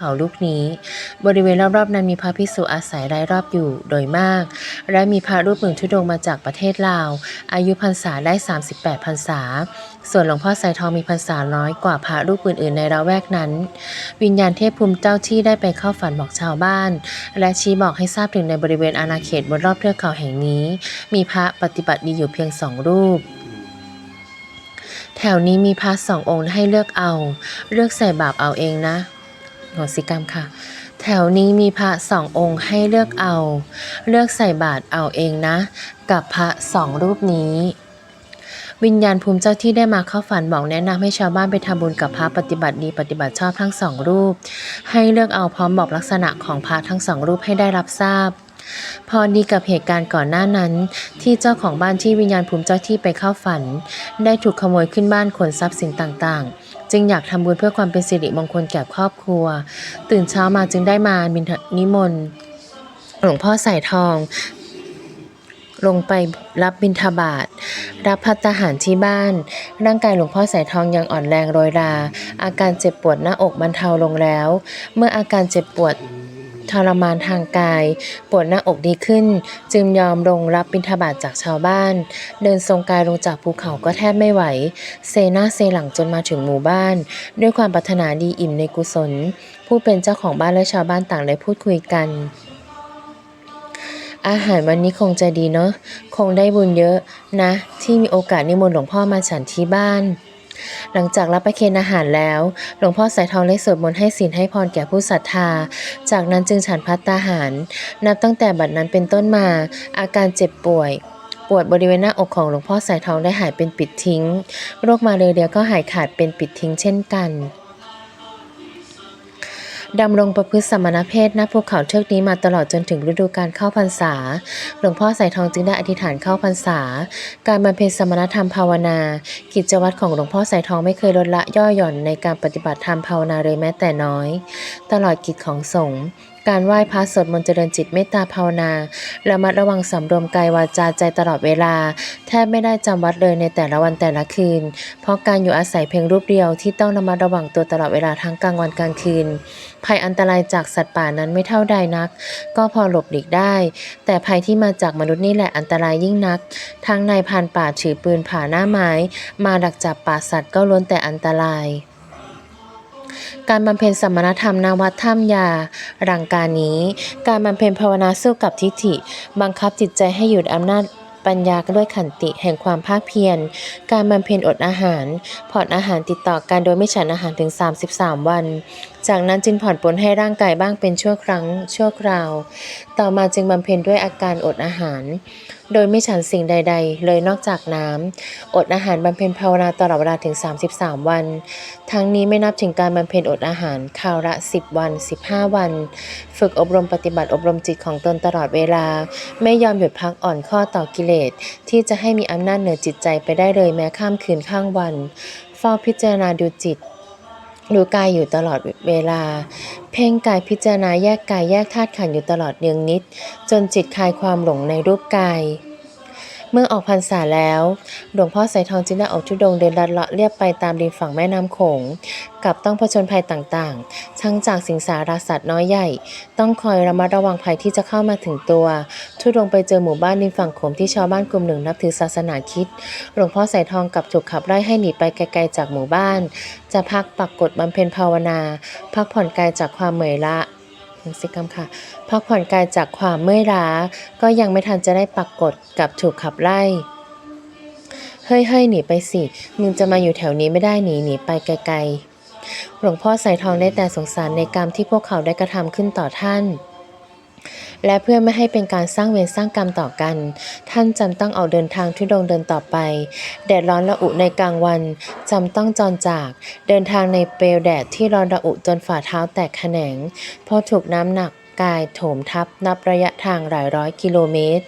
เขาลูกนี้ บริเวณรอบๆนั้นมีพระภิกษุอาศัยรายรอบอยู่โดยมาก และมีพระรูปหนึ่งทุดงมาจากประเทศลาว อายุพรรษาได้ 38พรรษา ส่วนหลวงพ่อสายทองมีพรรษาน้อยกว่าพระรูปอื่นๆในละแวกนั้น วิญญาณเทพภูมิเจ้าที่ได้ไปเข้าฝันบอกชาวบ้าน และชี้บอกให้ทราบถึงในบริเวณอาณาเขตบนรอบเทือกเขาแห่งนี้ มีพระปฏิบัติดีอยู่เพียงสองรูปแถวนี้มีพระสององค์ให้เลือกเอา เลือกใส่บาปเอาเองนะ หสิกรรมค่ะ แถวนี้มีพระสององค์ให้เลือกเอา เลือกใส่บาตรเอาเองนะ กับพระสองรูปนี้วิญญาณภูมิเจ้าที่ได้มาเข้าฝันบอกแนะนำให้ชาวบ้านไปทำบุญกับพระปฏิบัติดีปฏิบัติชอบทั้งสองรูป ให้เลือกเอาพร้อมบอกลักษณะของพระทั้งสองรูปให้ได้รับทราบ พอดีกับเหตุการณ์ก่อนหน้านั้น ที่เจ้าของบ้านที่วิญญาณภูมิเจ้าที่ไปเข้าฝัน ได้ถูกขโมยขึ้นบ้านขนทรัพย์สินต่างๆ จึงอยากทำบุญเพื่อความเป็นสิริมงคลแก่ครอบครัว ตื่นเช้ามาจึงได้มาบินนิมนต์หลวงพ่อใส่ทอง ลงไปรับบิณฑบาตรับพัตตาหารที่บ้าน ร่างกายหลวงพ่อสายทองยังอ่อนแรงโรยรา อาการเจ็บปวดหน้าอกบรรเทาลงแล้ว เมื่ออาการเจ็บปวด ทรมานทางกาย ปวดหน้าอกดีขึ้น จึงยอมลงรับบิณฑบาตจากชาวบ้าน เดินทรงกายลงจากภูเขาก็แทบไม่ไหว เซนาเซหลังจนมาถึงหมู่บ้าน ด้วยความปรารถนาดีอิ่มในกุศล ผู้เป็นเจ้าของบ้านและชาวบ้านต่างได้พูดคุยกันอาหารวันนี้คงจะดีเนาะ คงได้บุญเยอะนะ ที่มีโอกาสนิมนต์หลวงพ่อมาฉันที่บ้าน หลังจากรับประเคนอาหารแล้ว หลวงพ่อสายทองได้สวดมนต์ให้ศีลให้พรแก่ผู้ศรัทธา จากนั้นจึงฉันพัตตาหาร นับตั้งแต่บัดนั้นเป็นต้นมา อาการเจ็บป่วยปวดบริเวณหน้าอกของหลวงพ่อสายทองได้หายเป็นปิดทิ้ง โรคมาเรียก็หายขาดเป็นปิดทิ้งเช่นกัน ดำรงประพฤติสมณเพศณภูเขาเทือกนี้มาตลอดจนถึงฤดูการเข้าพรรษา หลวงพ่อสายทองจึงได้อธิษฐานเข้าพรรษา การบำเพ็ญสมณธรรมภาวนา กิจวัตรของหลวงพ่อสายทองไม่เคยลดละย่อหย่อนในการปฏิบัติธรรมภาวนาเลยแม้แต่น้อย ตลอดกิจของสงฆ์การไหว้พระสวดมนต์เจริญจิตเมตตาภาวนาระมัดระวังสำรวมกายวาจาใจตลอดเวลา แทบไม่ได้จำวัดเลยในแต่ละวันแต่ละคืน เพราะการอยู่อาศัยเพียงรูปเดียวที่ต้องระมัดระวังตัวตลอดเวลาทั้งกลางวันกลางคืน ภัยอันตรายจากสัตว์ป่านั้นไม่เท่าใดนัก ก็พอหลบหลีกได้ แต่ภัยที่มาจากมนุษย์นี่แหละอันตรายยิ่งนัก ทั้งนายพานป่าถือปืนผ่าหน้าไม้ มาดักจับป่าสัตว์ก็ล้วนแต่อันตราย การบำเพ็ญสมณธรรมนาวัดถ้ำยา รังการนี้ การบำเพ็ญภาวนาสู้กับทิฏฐิ บังคับจิตใจให้หยุดอำนาจปัญญาด้วยขันติแห่งความภาคเพียร การบำเพ็ญอดอาหาร ผ่อนอาหารติดต่อกันโดยไม่ฉันอาหารถึง 33 วันจากนั้นจึงผ่อนปลนให้ร่างกายบ้างเป็นชั่วครั้งชั่วคราว ต่อมาจึงบำเพ็ญด้วยอาการอดอาหาร โดยไม่ฉันสิ่งใด ๆ เลยนอกจากน้ำอดอาหารบำเพ็ญภาวนาตลอดเวลาถึง 33 วัน ทั้งนี้ไม่นับถึงการบำเพ็ญอดอาหารคราวละ 10 วัน 15 วัน ฝึกอบรมปฏิบัติอบรมจิตของตนตลอดเวลา ไม่ยอมหยุดพักอ่อนข้อต่อกิเลส ที่จะให้มีอำนาจเหนือจิตใจไปได้เลยแม้ข้ามคืนข้างวันเฝ้าพิจารณาดูจิต ดูกายอยู่ตลอดเวลา เพ่งกายพิจารณาแยกกายแยกธาตุขันธ์อยู่ตลอดเนืองนิด จนจิตคลายความหลงในรูปกาย เมื่อออกพรรษาแล้วหลวงพ่อสายทองจึงได้ออกทุดงเดินลัดเลาะเลียบไปตามริมฝั่งแม่น้ำโขงกับต้องผจญภัยต่างๆ ทั้งจากสิงสารสัตว์น้อยใหญ่ ต้องคอยระมัดระวังภัยที่จะเข้ามาถึงตัว ทุดงไปเจอหมู่บ้านริมฝั่งโขงที่ชาวบ้านกลุ่มหนึ่งนับถือศาสนาคิดหลวงพ่อสายทองกับถูกขับไล่ให้หนีไปไกลๆจากหมู่บ้าน จะพักปักกฎบำเพ็ญภาวนา พักผ่อนกายจากความเหนื่อยละ สิกรรมค่ะ พักผ่อนกายจากความเมื่อยล้า ก็ยังไม่ทันจะได้ปักกฏกับถูกขับไล่เฮ้ยเฮ้ยหนีไปสิ มึงจะมาอยู่แถวนี้ไม่ได้หนีหนีไปไกลๆ หลวงพ่อสายทองได้แต่สงสารในกรรมที่พวกเขาได้กระทำขึ้นต่อท่าน และเพื่อไม่ให้เป็นการสร้างเวรสร้างกรรมต่อกัน ท่านจำต้องออกเดินทางทุดงเดินต่อไป แดดร้อนระอุในกลางวันจำต้องจรจาก เดินทางในเปลวแดดที่ร้อนระอุจนฝ่าเท้าแตกแขนงเพราะถูกน้ำหนักกายโถมทับนับระยะทางหลายร้อยกิโลเมตร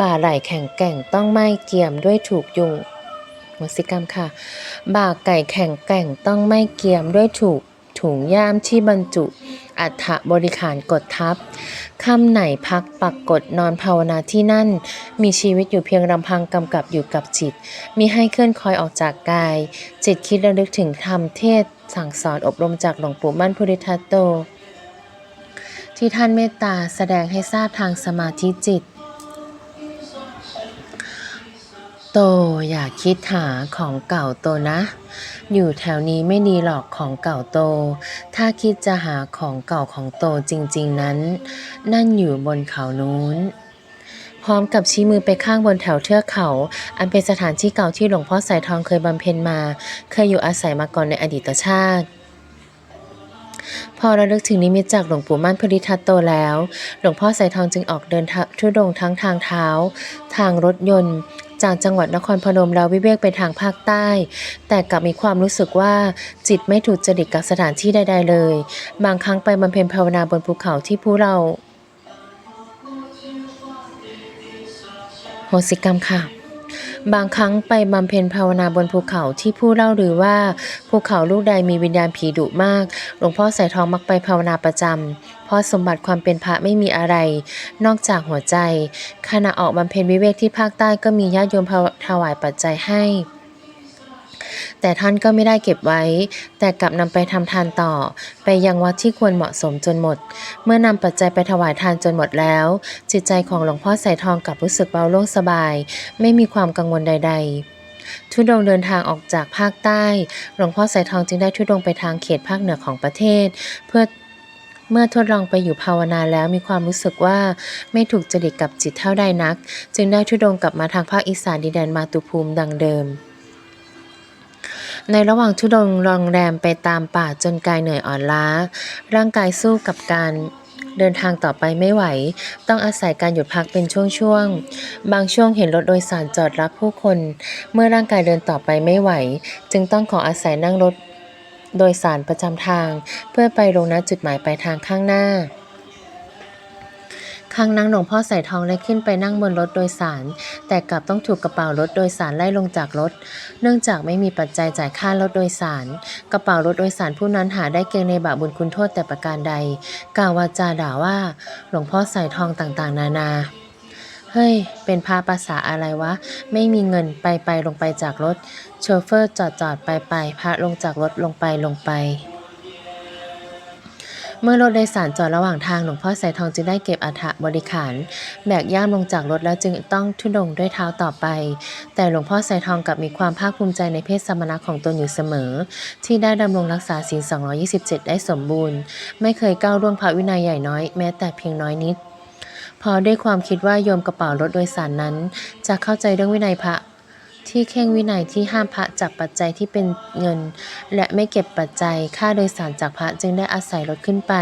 บ่าไหล่แข็งแกร่งต้องไม่เกี่ยมด้วยถูกยุงวสิกรรมค่ะ บ่าไก่แข็งแกร่งต้องไม่เกี่ยมด้วยถูก ถุงย่ามที่บรรจุ อัฐบริขารกดทับคำไหนพักปักกดนอนภาวนาที่นั่น มีชีวิตอยู่เพียงลำพังกำกับอยู่กับจิต มีให้เคลื่อนคอยออกจากกาย จิตคิดระลึกถึงธรรมเทศ สั่งสอนอบรมจากหลวงปู่มั่นพุทธิทัตโต ที่ท่านเมตตาแสดงให้ทราบทางสมาธิจิต โตอย่าคิดหาของเก่าโตนะ อยู่แถวนี้ไม่ดีหรอกของเก่าโต ถ้าคิดจะหาของเก่าของโตจริง ๆนั้น นั่นอยู่บนเขานู้น พร้อมกับชี้มือไปข้างบนแถวเทือกเขา อันเป็นสถานที่เก่าที่หลวงพ่อสายทองเคยบำเพ็ญมา เคยอยู่อาศัยมาก่อนในอดีตชาติพอระลึกถึงนิมิตจากหลวงปู่มั่นพุทธิทัตโตแล้ว หลวงพ่อสายทองจึงออกเดินทุดงทั้งทางเท้า ทางรถยนต์ จากจังหวัดนครพนมแล้ววิเวกไปทางภาคใต้ แต่กลับมีความรู้สึกว่าจิตไม่ถูกจริตกับสถานที่ใด ๆ เลย บางครั้งไปบำเพ็ญภาวนาบนภูเขาที่ผู้เราโหสิกรรมค่ะ บางครั้งไปบำเพ็ญภาวนาบนภูเขาที่ผู้เล่าหรือว่าภูเขาลูกใดมีวิญญาณผีดุมาก หลวงพ่อสายทองมักไปภาวนาประจำเพราะสมบัติความเป็นพระไม่มีอะไร นอกจากหัวใจ ขณะออกบำเพ็ญวิเวกที่ภาคใต้ก็มีญาติโยมถวายปัจจัยให้ แต่ท่านก็ไม่ได้เก็บไว้ แต่กลับนำไปทำทานต่อ ไปยังวัดที่ควรเหมาะสมจนหมด เมื่อนำปัจจัยไปถวายทานจนหมดแล้ว จิตใจของหลวงพ่อสายทองกลับรู้สึกเบาโล่งสบาย ไม่มีความกังวลใด ๆทุดงเดินทางออกจากภาคใต้ หลวงพ่อสายทองจึงได้ทุดงไปทางเขตภาคเหนือของประเทศ เพื่อเมื่อทดลองไปอยู่ภาวนาแล้วมีความรู้สึกว่าไม่ถูกจริตกับจิตเท่าใดนัก จึงได้ทุดงกลับมาทางภาคอีสานดินแดนมาตุภูมิดังเดิม ในระหว่างทุดงรองแรมไปตามป่าจนกายเหนื่อยอ่อนล้า ร่างกายสู้กับการเดินทางต่อไปไม่ไหว ต้องอาศัยการหยุดพักเป็นช่วงๆ บางช่วงเห็นรถโดยสารจอดรับผู้คน เมื่อร่างกายเดินต่อไปไม่ไหว จึงต้องขออาศัยนั่งรถโดยสารประจำทาง เพื่อไปลงณจุดหมายปลายทางข้างหน้า ครั้งนั้นหลวงพ่อใส่ทองได้ขึ้นไปนั่งบนรถโดยสาร แต่กลับต้องถูกกระเป๋ารถโดยสารไล่ลงจากรถ เนื่องจากไม่มีปัจจัยจ่ายค่ารถโดยสาร กระเป๋ารถโดยสารผู้นั้นหาได้เกรงในบาปบุญคุณโทษแต่ประการใด กล่าววาจาด่าว่า หลวงพ่อใส่ทองต่างๆ นานาเฮ้ย เป็นพาภาษาอะไรวะ ไม่มีเงินไปไปลงไปจากรถ โชเฟอร์จอดจอดไปไปพระลงจากรถลงไปลงไป เมื่อรถโดยสารจอดระหว่างทางหลวงพ่อสายทองจึงได้เก็บอัฐบริขาร แบกย่ามลงจากรถแล้วจึงต้องทุดงด้วยเท้าต่อไป แต่หลวงพ่อสายทองกลับมีความภาคภูมิใจในเพศสมณะของตนอยู่เสมอ ที่ได้ดำรงรักษาศีล 227 ได้สมบูรณ์ ไม่เคยก้าวล่วงพระวินัยใหญ่น้อยแม้แต่เพียงน้อยนิด พอด้วยความคิดว่าโยมกระเป๋ารถโดยสารนั้น จะเข้าใจเรื่องวินัยพระ ที่เข่งวินัยที่ห้ามพระจับปัจจัยที่เป็นเงิน และไม่เก็บปัจจัยค่าโดยสารจากพระจึงได้อาศัยรถขึ้นไป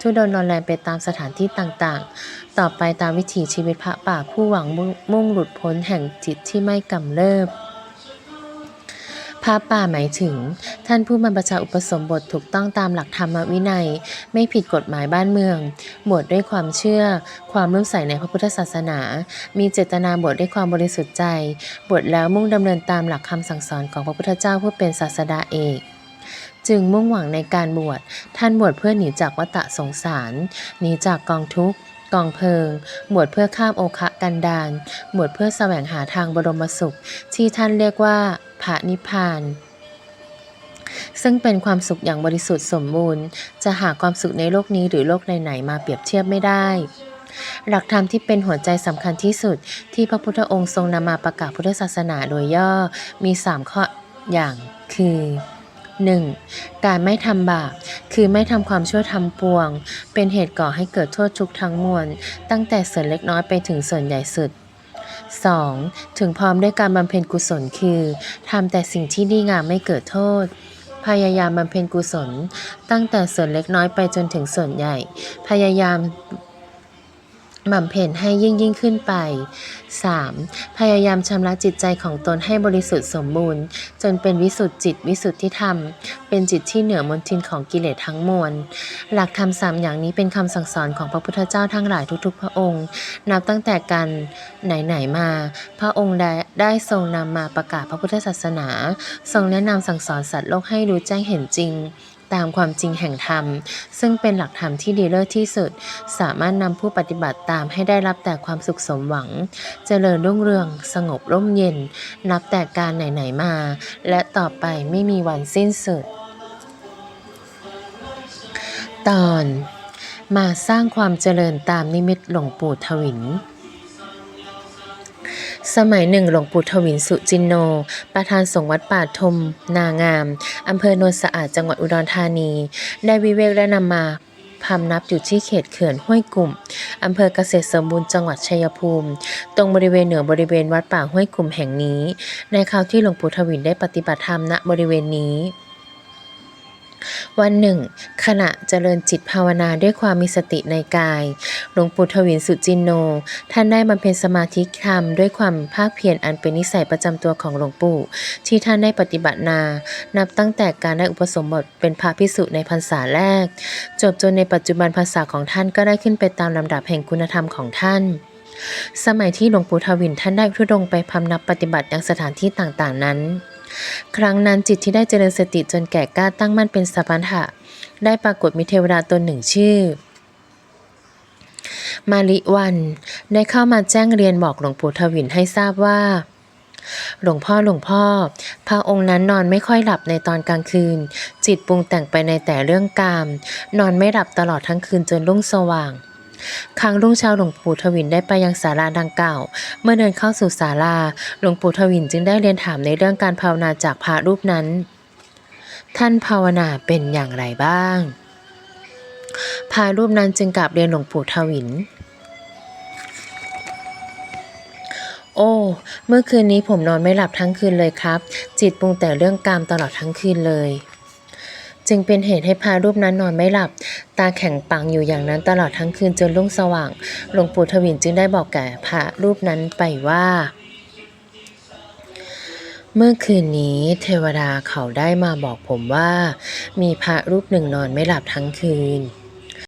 ทุดงนอนแรมไปตามสถานที่ต่างๆ ต่อไปตามวิถีชีวิตพระป่าผู้หวังมุ่งหลุดพ้นแห่งจิตที่ไม่กำเริบ พระป่าหมายถึง ท่านผู้บรรพชาอุปสมบทถูกต้องตามหลักธรรมวินัย ไม่ผิดกฎหมายบ้านเมือง บวชดด้วยความเชื่อ ความรุ่มใสในพระพุทธศาสนา มีเจตนาบวชดด้วยความบริสุทธิ์ใจ บวชแล้วมุ่งดำเนินตามหลักคำสั่งสอนของพระพุทธเจ้าผู้เป็นศาสดาเอกจึงมุ่งหวังในการบวช ท่านบวชเพื่อหนีจากวัฏสงสาร หนีจากกองทุกข์กองเพลิง บวชเพื่อข้ามโอคะกันดารบวชเพื่อแสวงหาทางบรมสุข ที่ท่านเรียกว่า พระนิพพาน ซึ่งเป็นความสุขอย่างบริสุทธิ์สมบูรณ์ จะหาความสุขในโลกนี้หรือโลกไหนๆมาเปรียบเทียบไม่ได้ หลักธรรมที่เป็นหัวใจสำคัญที่สุด ที่พระพุทธองค์ทรงนำมาประกาศพุทธศาสนาโดยย่อมี 3 ข้ออย่างคือ 1. การไม่ทำบาป คือไม่ทำความชั่วทำปวง เป็นเหตุก่อให้เกิดโทษทุกทั้งมวล ตั้งแต่ส่วนเล็กน้อยไปถึงส่วนใหญ่สุด 2. ถึงพร้อมด้วยการบำเพ็ญกุศลคือทำแต่สิ่งที่ดีงามไม่เกิดโทษ พยายามบำเพ็ญกุศล ตั้งแต่ส่วนเล็กน้อยไปจนถึงส่วนใหญ่ พยายาม บำเพ็ญให้ยิ่งยิ่งขึ้นไป 3. พยายามชำระจิตใจของตนให้บริสุทธิ์สมบูรณ์ จนเป็นวิสุทธิจิตวิสุทธิธรรม เป็นจิตที่เหนือมนทินของกิเลสทั้งมวล หลักธรรมสามอย่างนี้เป็นคำสั่งสอนของพระพุทธเจ้าทั้งหลายทุกๆ พระองค์ นับตั้งแต่การไหนๆมา พระองค์ได้ได้ทรงนำมาประกาศพระพุทธศาสนา ทรงแนะนำสั่งสอนสัตว์โลกให้รู้แจ้งเห็นจริง ตามความจริงแห่งธรรม ซึ่งเป็นหลักธรรมที่ดีเลิศที่สุด สามารถนำผู้ปฏิบัติตามให้ได้รับแต่ความสุขสมหวัง เจริญรุ่งเรือง สงบร่มเย็น นับแต่การไหนๆมา และต่อไปไม่มีวันสิ้นสุด ตอน มาสร้างความเจริญตามนิมิตหลวงปู่ทวิน สมัยหนึ่งหลวงปู่ทวินสุจินโน ประธานสงฆ์วัดป่าทม นางาม อำเภอโนนสะอาดจังหวัดอุดรธานี ได้วิเวกและนำมาพำนับอยู่ที่เขตเขื่อนห้วยกลุ่ม อำเภอเกษตรสมบูรณ์จังหวัดชัยภูมิ ตรงบริเวณเหนือบริเวณวัดป่าห้วยกลุ่มแห่งนี้ ในคราวที่หลวงปู่ทวินได้ปฏิบัติธรรมณบริเวณนี้ วันหนึ่ง ขณะเจริญจิตภาวนาด้วยความมีสติในกาย หลวงปู่ทวินสุจินโน ท่านได้บำเพ็ญสมาธิธรรมด้วยความภาคเพียรอันเป็นนิสัยประจำตัวของหลวงปู่ ที่ท่านได้ปฏิบัตินา นับตั้งแต่การได้อุปสมบทเป็นพระภิกษุในพรรษาแรก จบจนในปัจจุบันภาษาของท่านก็ได้ขึ้นไปตามลำดับแห่งคุณธรรมของท่านสมัยที่หลวงปู่ทวินท่านได้ทุดงไปพำนับปฏิบัติยังสถานที่ต่างๆนั้น ครั้งนั้นจิตที่ได้เจริญสติจนแก่กล้าตั้งมั่นเป็นสัพพันธะได้ปรากฏมีเทวดาตนหนึ่งชื่อ มาลิวันได้เข้ามาแจ้งเรียนบอกหลวงปู่ทวินให้ทราบว่า หลวงพ่อหลวงพ่อ พระองค์นั้นนอนไม่ค่อยหลับในตอนกลางคืน จิตปรุงแต่งไปในแต่เรื่องกาม นอนไม่หลับตลอดทั้งคืนจนรุ่งสว่าง ครั้งรุ่งเช้าหลวงปู่ทวินได้ไปยังศาลาดังกล่าว เมื่อเดินเข้าสู่ศาลา หลวงปู่ทวินจึงได้เรียนถามในเรื่องการภาวนาจากพระรูปนั้น ท่านภาวนาเป็นอย่างไรบ้างพระรูปนั้นจึงกราบเรียนหลวงปู่ทวินโอ้ เมื่อคืนนี้ผมนอนไม่หลับทั้งคืนเลยครับ จิตปรุงแต่เรื่องกามตลอดทั้งคืนเลย จึงเป็นเหตุให้พระรูปนั้นนอนไม่หลับ ตาแข็งปังอยู่อย่างนั้นตลอดทั้งคืนจนรุ่งสว่าง หลวงปู่ทวินจึงได้บอกแก่พระรูปนั้นไปว่าเมื่อคืนนี้เทวดาเขาได้มาบอกผมว่า มีพระรูปหนึ่งนอนไม่หลับทั้งคืน